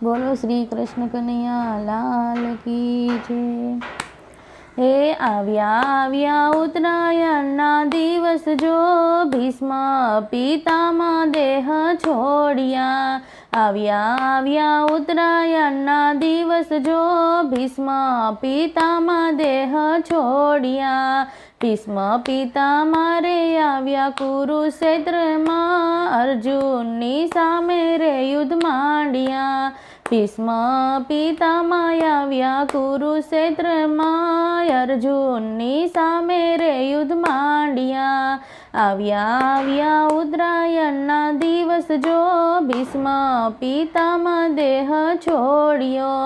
બોલો શ્રી કૃષ્ણ કનૈયા લાલ કી છે હે આવ્યા આવ્યા ઉત્તરાયણના દિવસ જો ભીષ્મ પિતામાં દેહ છોડ્યા આવ્યા આવ્યા ઉત્તરાયણના દિવસ જો ભીષ્મ પિતામાં દેહ છોડ્યા ભીષ્મ પિતા મારે આવ્યા કુરુક્ષેત્રમાં અર્જુનની સામે રે યુદ્ધ માંડ્યા ભીષ્મ પિતામાં આવ્યા કુરુક્ષેત્રમાં અર્જુનની સામે રે યુદ્ધ માંડ્યા આવ્યા આવ્યા ઉત્તરાયણના દિવસ જો ભીષ્મ પિતામાં દેહ છોડ્યો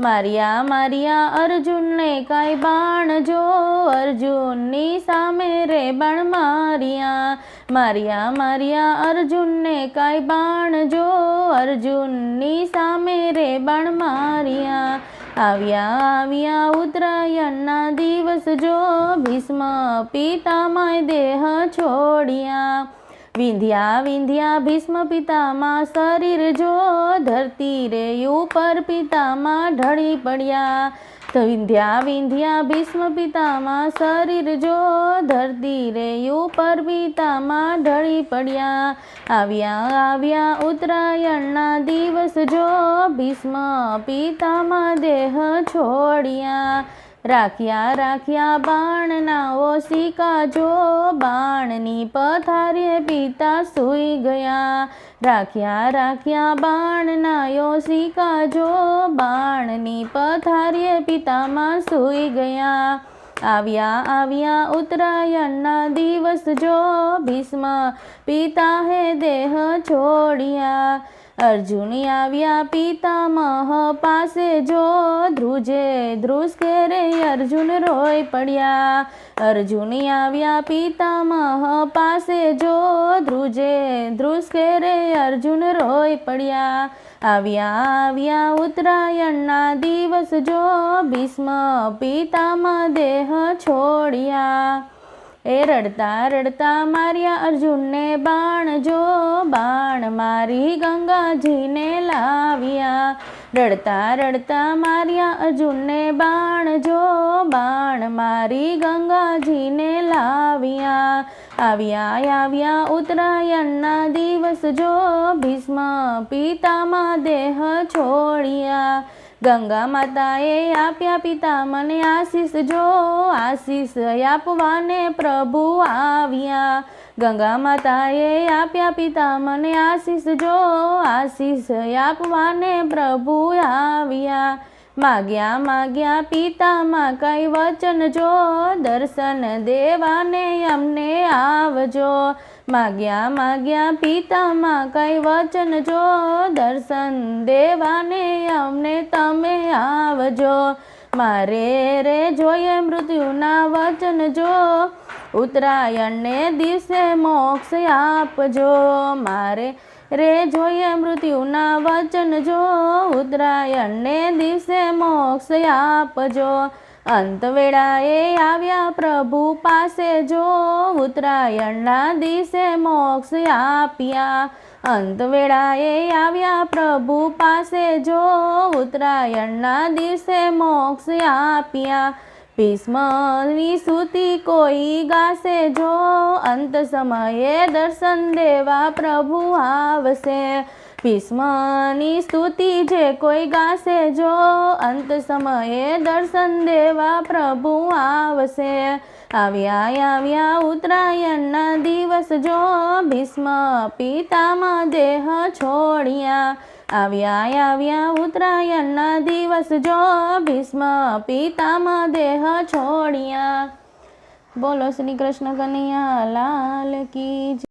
માર્યા માર્યા અર્જુનને કાંઈ બાણ જો અર્જુનની સામે રે બાણ માર્યા માર્યા માર્યા, અર્જુનને કાંઈ બાણ જો? અર્જુનની સામે રે બાણ માર્યા. આવ્યા આવ્યા ઉત્તરાયણના દિવસ જો? ભીષ્મ પિતામાં દેહ છોડ્યા. વિંધ્યા વિંધ્યા ભીષ્મ પિતામાં શરીર જો? ધરતી રે ઉપર પિતામાં ઢળી પડ્યા. વિંધ્યા વિંધ્યા ભીષ્મ પિતામાં શરીર જો ધરતી રે, ઉપર પિતામાં ઢળી પડ્યા. આવ્યા આવ્યા ઉત્તરાયણના દિવસ જો ભીષ્મ પિતામાં દેહ છોડ્યા. રાખ્યા રાખ્યા બાણના ઓશિકા જો બાણની પથારીએ પિતા સૂઈ ગયા. રાખ્યા રાખ્યા બાણના યોશિકા જો બાણની પથારીએ પિતામાં સૂઈ ગયા. આવ્યા આવ્યા ઉત્તરાયણના દિવસ જો. ભીષ્મ પિતા હે દેહ છોડ્યા. અર્જુન આવ્યા પિતામહ પાસે જો ધ્રુજે ધ્રુસકે રે અર્જુન રોય પડ્યા. અર્જુન આવ્યા પિતામહ પાસે જો ધ્રુજે ધ્રુસકે રે અર્જુન રોય પડ્યા. આવ્યા આવ્યા ઉત્તરાયણના દિવસ જો ભીષ્મ પિતામાં દેહ છોડ્યા. એ રડતા રડતા માર્યા અર્જુનને બાણ જો, બાણ મારી ગંગાજીને લાવ્યા. રડતા રડતા માર્યા અર્જુનને બાણ જો, બાણ મારી ગંગાજીને લાવ્યા. આવ્યા આવ્યા ઉત્તરાયણના દિવસ જો, ભીષ્મ પિતામાં દેહ છોડ્યા. ગંગા માતાએ આપ્યા પિતા, મને આશીષ જો, આશીષ આપવાને પ્રભુ આવ્યા. ગંગા માતાએ આપ્યા પિતા, મને આશીષ જો, આશીષ આપવાને પ્રભુ આવ્યા. માગ્યા માગ્યા પિતામાં કઈ વચન જો, દર્શન દેવાને અમને આવજો. માગ્યા માગ્યા પિતામાં કઈ વચન જો? દર્શન દેવાને અમને તમે આવજો. મારે રે જોઈએ મૃત્યુના વચન જો. ઉત્તરાયણને દિવસે મોક્ષ આપજો. મારે રે જોઈએ મૃત્યુના વચન જો. ઉત્તરાયણને દિવસે મોક્ષ આપજો. અંત વેળાએ આવ્યા પ્રભુ પાસે જો ઉત્તરાયણના દિવસે મોક્ષ આપ્યા. અંત વેળાએ આવ્યા પ્રભુ પાસે જો ઉત્તરાયણના દિવસે મોક્ષ આપ્યા. ભીષ્મની સુતિ કોઈ ગાશે જો અંત સમયે દર્શન દેવા પ્રભુ આવશે. ભીષ્મની સ્તુતિ જે કોઈ ગાશે, જો અંત સમયે દર્શન દેવા પ્રભુ આવશે. આવ્યા આવ્યા ઉત્તરાયણના દિવસ, જો ભીષ્મ પિતામાં દેહ છોડ્યા. આવ્યા આવ્યા ઉત્તરાયણના દિવસ, જો ભીષ્મ પિતામાં દેહ છોડ્યા. બોલો શ્રી કૃષ્ણ કનૈયા, લાલ કી.